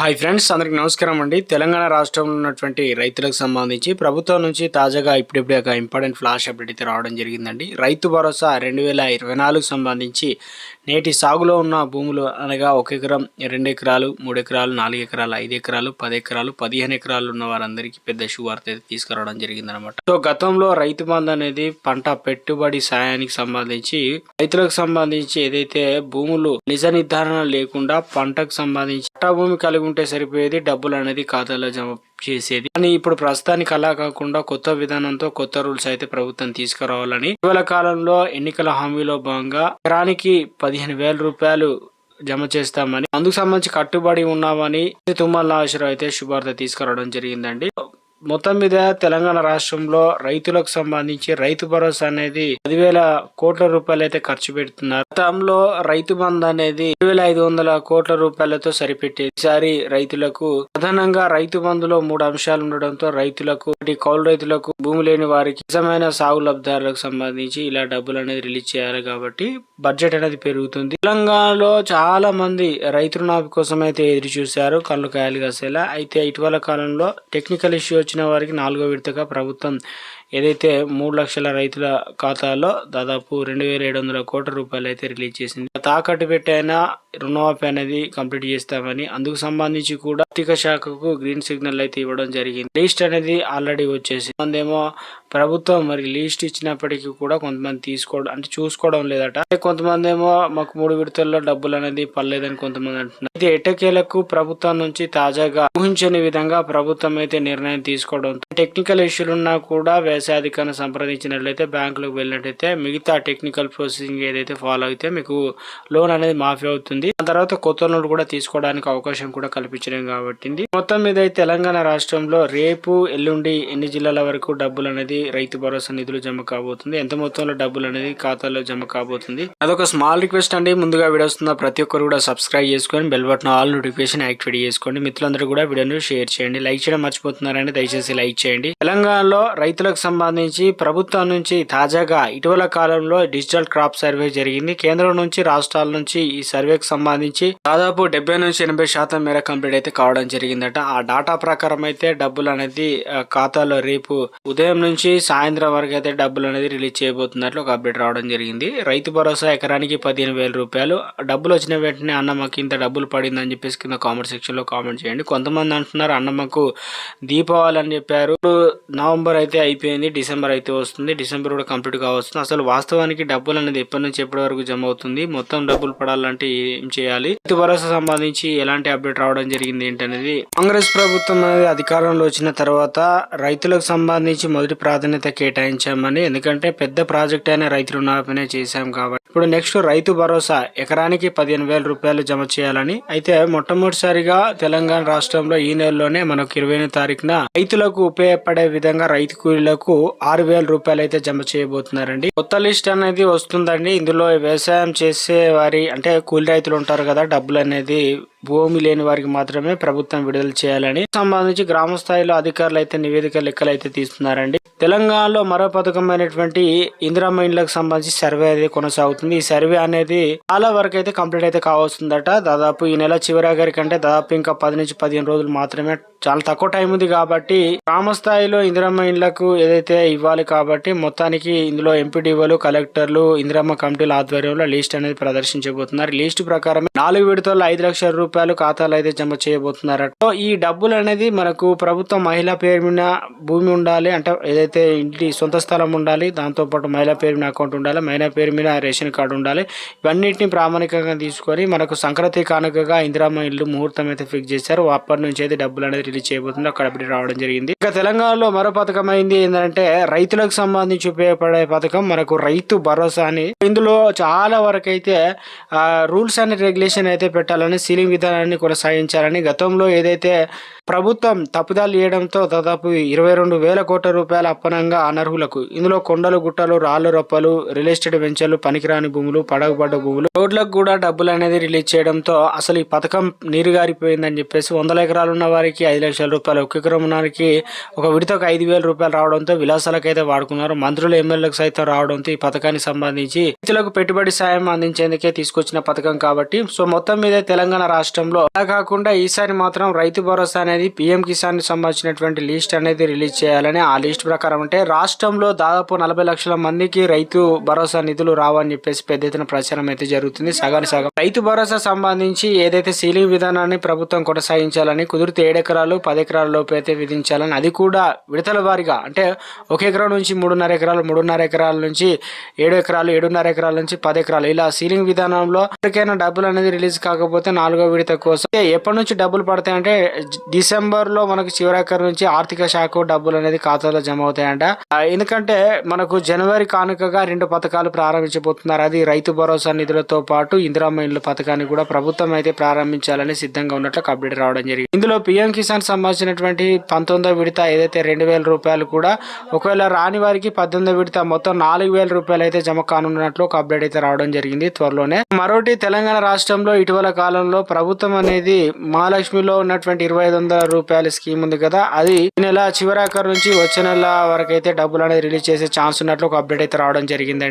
Hi friends అందరికి నమస్కారం అండి. తెలంగాణ రాష్ట్రంలో ఉన్నటువంటి రైతులకు సంబంధించి ప్రభుత్వం నుంచి తాజాగా ఇప్పుడిప్పుడే ఒక ఇంపార్టెంట్ ఫ్లాష్ అప్డేట్ అయితే రావడం జరిగిందండి. రైతు భరోసా రెండు వేల ఇరవై నాలుగు సంబంధించి నేటి సాగులో ఉన్న భూములు అనగా ఒక ఎకరం రెండు ఎకరాలు మూడు ఎకరాలు నాలుగు ఎకరాలు ఐదు ఎకరాలు పది ఎకరాలు పదిహేను ఎకరాలు ఉన్న వారందరికీ పెద్ద శుభార్త అయితే తీసుకురావడం జరిగిందనమాట సో గతంలో రైతు బంధు అనేది పంట పెట్టుబడి సాయానికి సంబంధించి రైతులకు సంబంధించి ఏదైతే భూములు నిజ నిర్ధారణ లేకుండా పంటకు సంబంధించి పట్టా భూమి కలిగి ఉంటే సరిపోయేది డబ్బులు అనేది ఖాతాలో జమ చేసేది. కానీ ఇప్పుడు ప్రస్తుతానికి అలా కాకుండా కొత్త విధానంతో కొత్త రూల్స్ అయితే ప్రభుత్వం తీసుకురావాలని ఇటీవల కాలంలో ఎన్నికల హామీలో భాగంగా ఎకరానికి పదిహేను వేల రూపాయలు జమ చేస్తామని అందుకు సంబంధించి కట్టుబడి ఉన్నామని తుమ్మల నాగేశ్వరరావు అయితే శుభార్త తీసుకురావడం జరిగిందండి. మొత్తం మీద తెలంగాణ రాష్ట్రంలో రైతులకు సంబంధించి రైతు భరోసా అనేది పదివేల కోట్ల రూపాయలు అయితే ఖర్చు పెడుతున్నారు. గతంలో రైతు బంధు అనేది వేల ఐదు వందల కోట్ల రూపాయలతో సరిపెట్టేది. ఈసారి రైతులకు ప్రధానంగా రైతు బంధులో మూడు అంశాలు ఉండడంతో రైతులకు కౌలు రైతులకు భూమి లేని వారికి నిజమైన సాగు లబ్ధారులకు సంబంధించి ఇలా డబ్బులు అనేది రిలీజ్ చేయాలి కాబట్టి బడ్జెట్ అనేది పెరుగుతుంది. తెలంగాణలో చాలా మంది రైతు రుణాపి కోసం అయితే ఎదురు చూశారు. కళ్ళు కాయలు కాసేలా. అయితే ఇటీవల కాలంలో టెక్నికల్ ఇష్యూ వచ్చిన వారికి నాలుగో విడతగా ప్రభుత్వం ఏదైతే మూడు లక్షల రైతుల ఖాతాలో దాదాపు రెండు వేల ఏడు వందల కోట్ల రూపాయలు అయితే రిలీజ్ చేసింది. తాకట్టు పెట్టైనా రుణమాఫీ అనేది కంప్లీట్ చేస్తామని అందుకు సంబంధించి కూడా ఆర్థిక శాఖకు గ్రీన్ సిగ్నల్ అయితే ఇవ్వడం జరిగింది. లిస్ట్ అనేది ఆల్రెడీ వచ్చేసి కొందేమో ప్రభుత్వం మరి లిస్ట్ ఇచ్చినప్పటికీ కూడా కొంతమంది తీసుకోవడం అంటే చూసుకోవడం లేదట. కొంతమంది ఏమో మాకు మూడు విడతల్లో డబ్బులు అనేది పర్లేదని కొంతమంది అంటున్నారు. అయితే ఎట్టకేలకు ప్రభుత్వం నుంచి తాజాగా ఊహించని విధంగా ప్రభుత్వం అయితే నిర్ణయం తీసుకోవడం టెక్నికల్ ఇష్యూలు ఉన్నా కూడా వ్యవసాయ సంప్రదించినట్లయితే బ్యాంకులకు వెళ్ళినట్టయితే మిగతా టెక్నికల్ ప్రొసెసింగ్ ఏదైతే ఫాలో అయితే మీకు లోన్ అనేది మాఫీ అవుతుంది. ఆ తర్వాత కొత్త లోన్ కూడా తీసుకోవడానికి అవకాశం కూడా కల్పించడం కాబట్టి మొత్తం మీద అయితే తెలంగాణ రాష్ట్రంలో రేపు ఎల్లుండి ఎన్ని జిల్లాల వరకు డబ్బులు అనేది రైతు భరోసా నిధులు జమ కాబోతుంది? ఎంత మొత్తంలో డబ్బులు అనేది ఖాతాలో జమ కాబోతుంది? అదొక స్మాల్ రిక్వెస్ట్ అండి. ముందుగా విడొస్తున్న ప్రతి ఒక్కరు కూడా సబ్స్క్రైబ్ చేసుకొని bell button all notification activate చేసుకోండి. మిత్రులందరూ కూడా వీడియోను షేర్ చేయండి. లైక్ చేయడం మర్చిపోతున్నారని దయచేసి లైక్ చేయండి. తెలంగాణలో రైతులకు సంబంధించి ప్రభుత్వం నుంచి తాజాగా ఇటీవల కాలంలో డిజిటల్ క్రాప్ సర్వే జరిగింది. కేంద్రం నుంచి రాష్ట్రాల నుంచి ఈ సర్వేకి సంబంధించి దాదాపు డెబ్బై నుంచి ఎనభై శాతం మేర కంప్లీట్ అయితే కావడం జరిగిందట. ఆ డాటా ప్రకారం అయితే డబ్బులు అనేది ఖాతాలో రేపు ఉదయం నుంచి సాయంత్రం వరకు అయితే డబ్బులు అనేది రిలీజ్ చేయబోతున్నట్లు ఒక అప్డేట్ రావడం జరిగింది. రైతు భరోసా ఎకరానికి పదిహేను వేల రూపాయలు. డబ్బులు వచ్చిన వెంటనే అన్న మాకు ఇంత డబ్బులు పడిందని చెప్పేసి కింద కామెంట్ సెక్షన్లో కామెంట్ చేయండి. కొంతమంది అంటున్నారు అన్న మాకు దీపావళి అని చెప్పారు. నవంబర్ అయితే అయిపోయింది. డిసెంబర్ అయితే వస్తుంది డిసెంబర్ కూడా కంప్లీట్ కావస్తుంది. అసలు వాస్తవానికి డబ్బులు అనేది ఎప్పటి నుంచి ఎప్పటి వరకు జమ అవుతుంది మొత్తం డబ్బులు పడాలంటే ఏం చేయాలి రైతు భరోసా సంబంధించి ఎలాంటి అప్డేట్ రావడం జరిగింది ఏంటనేది కాంగ్రెస్ ప్రభుత్వం అనేది అధికారంలో వచ్చిన తర్వాత రైతులకు సంబంధించి మొదటి ప్రాధాన్యత కేటాయించామని ఎందుకంటే పెద్ద ప్రాజెక్ట్ అయిన రైతు రుణాపనే చేశాం కాబట్టి. ఇప్పుడు నెక్స్ట్ రైతు భరోసా ఎకరానికి పదిహేను వేల రూపాయలు జమ చేయాలని అయితే మొట్టమొదటిసారిగా తెలంగాణ రాష్ట్రంలో ఈ నెలలోనే మనకు ఇరవై తారీఖున రైతులకు ఉపయోగపడే విధంగా రైతు కూలీలకు ఆరు వేల రూపాయలు అయితే జమ చేయబోతున్నారండి. కొత్త లిస్ట్ అనేది వస్తుందండి. ఇందులో వ్యవసాయం చేసే వారి అంటే కూలి రైతులు ఉంటారు కదా డబ్బులు అనేది భూమి లేని వారికి మాత్రమే ప్రభుత్వం విడుదల చేయాలని సంబంధించి గ్రామ స్థాయిలో అధికారులు అయితే నివేదిక లెక్కలు అయితే తీస్తున్నారండి. తెలంగాణలో మరో పథకమైనటువంటి ఇందిరా మైండ్లకు సంబంధించి సర్వే అనేది కొనసాగుతుంది. ఈ సర్వే అనేది చాలా వరకు అయితే కంప్లీట్ అయితే కావస్తుందట. దాదాపు ఈ నెల చివరి కంటే దాదాపు ఇంకా పది నుంచి పదిహేను రోజులు మాత్రమే చాలా తక్కువ టైం ఉంది కాబట్టి గ్రామ స్థాయిలో ఇందిరమ్మ ఇండ్లకు ఏదైతే ఇవ్వాలి కాబట్టి మొత్తానికి ఇందులో ఎంపీడీఓలు కలెక్టర్లు ఇందిరమ్మ కమిటీల ఆధ్వర్యంలో లిస్ట్ అనేది ప్రదర్శించబోతున్నారు. లిస్ట్ ప్రకారం నాలుగు విడతల్లో ఐదు లక్షల రూపాయలు రూపాయలు ఖాతాలు అయితే జమ చేయబోతున్నారట సో ఈ డబ్బులు అనేది మనకు ప్రభుత్వం మహిళా పేరు మీద భూమి ఉండాలి అంటే ఏదైతే ఇంటి సొంత స్థలం ఉండాలి దాంతో పాటు మహిళా పేరు మీద అకౌంట్ ఉండాలి మహిళా పేరు మీద రేషన్ కార్డు ఉండాలి. ఇవన్నిటిని ప్రామాణికంగా తీసుకొని మనకు సంక్రాంతి కానుకగా ఇందిరామ ఇల్లు ముహూర్తం అయితే ఫిక్స్ చేశారు. అప్పటి నుంచి అయితే డబ్బులు అనేది రిలీజ్ చేయబోతుంది అక్కడ అప్డేట్ రావడం జరిగింది. ఇక తెలంగాణలో మరో పథకం అయింది ఏంటంటే రైతులకు సంబంధించి ఉపయోగపడే పథకం మనకు రైతు భరోసా అని. ఇందులో చాలా వరకు అయితే రూల్స్ అండ్ రెగ్యులేషన్ అయితే పెట్టాలని సీలింగ్ విధానాన్ని కొనసాగించాలని గతంలో ఏదైతే ప్రభుత్వం తప్పుదాలు చేయడంతో దాదాపు ఇరవై రెండు వేల కోట్ల రూపాయల అప్పనంగా అనర్హులకు ఇందులో కొండలు గుట్టలు రాళ్ళు రొప్పలు రియల్ ఎస్టేట్ వెంచర్లు పనికిరాని భూములు పడగబడ్డ భూములు రోడ్లకు కూడా డబ్బులు అనేది రిలీజ్ చేయడంతో అసలు ఈ పథకం నీరుగారిపోయిందని చెప్పేసి వందల ఎకరాలు ఉన్న వారికి ఐదు లక్షల రూపాయలు ఒక ఎకరం ఉన్నవారికి ఒక విడతకు ఐదు వేల రూపాయలు రావడంతో విలాసాలకైతే వాడుకున్నారు. మంత్రులు ఎమ్మెల్యేలకు సైతం రావడంతో ఈ పథకానికి సంబంధించి రైతులకు పెట్టుబడి సాయం అందించేందుకే తీసుకొచ్చిన పథకం కాబట్టి సో మొత్తం మీద తెలంగాణ రాష్ట్రం రాష్ట్రంలో. అలా కాకుండా ఈసారి మాత్రం రైతు భరోసా అనేది పీఎం కిసాన్ సంబంధించినటువంటి లిస్ట్ అనేది రిలీజ్ చేయాలని ఆ లిస్ట్ ప్రకారం అంటే రాష్ట్రంలో దాదాపు నలభై లక్షల మందికి రైతు భరోసా నిధులు రావని చెప్పేసి పెద్ద ఎత్తున ప్రచారం అయితే జరుగుతుంది. సగాని సగం. రైతు భరోసా సంబంధించి ఏదైతే సీలింగ్ విధానాన్ని ప్రభుత్వం కొనసాగించాలని కుదిరితే ఏడు ఎకరాలు పది ఎకరాల లోపు అయితే విధించాలని అది కూడా విడతల వారిగా అంటే ఒక ఎకరం నుంచి మూడున్నర ఎకరాలు మూడున్నర ఎకరాల నుంచి ఏడు ఎకరాలు ఏడున్నర ఎకరాల నుంచి పది ఎకరాలు ఇలా సీలింగ్ విధానంలో ఎవరికైనా డబ్బులు అనేది రిలీజ్ కాకపోతే నాలుగో విడత కోసం. ఎప్పటి నుంచి డబ్బులు పడతాయంటే డిసెంబర్లో మనకు చివరాఖరు నుంచి ఆర్థిక శాఖ డబ్బులు అనేది ఖాతాలో జమ అవుతాయంట. ఎందుకంటే మనకు జనవరి కానుకగా రెండు పథకాలు ప్రారంభించబోతున్నారు. అది రైతు భరోసా నిధులతో పాటు ఇందిరామ్మ ఇండ్ల పథకాన్ని కూడా ప్రభుత్వం అయితే ప్రారంభించాలని సిద్ధంగా ఉన్నట్లు అప్డేట్ రావడం జరిగింది. ఇందులో పిఎం కిసాన్ సంబంధించినటువంటి పంతొమ్మిదో విడత ఏదైతే రెండు వేల రూపాయలు కూడా ఒకవేళ రాని వారికి పద్దెనిమిదో విడత మొత్తం నాలుగు వేల రూపాయలు అయితే జమ కానున్నట్లు ఒక అప్డేట్ అయితే రావడం జరిగింది త్వరలోనే. మరోటి తెలంగాణ రాష్ట్రంలో ఇటీవల కాలంలో ప్రభుత్వం ప్రభుత్వం అనేది మహాలక్ష్మిలో ఉన్నటువంటి ఇరవై ఐదు వందల రూపాయల స్కీమ్ ఉంది కదా అది ఈ నెల చివరాఖరు నుంచి వచ్చే నెల వరకు అయితే డబ్బులు అనేది రిలీజ్ చేసే ఛాన్స్ ఉన్నట్లు ఒక అప్డేట్ అయితే రావడం జరిగిందండి.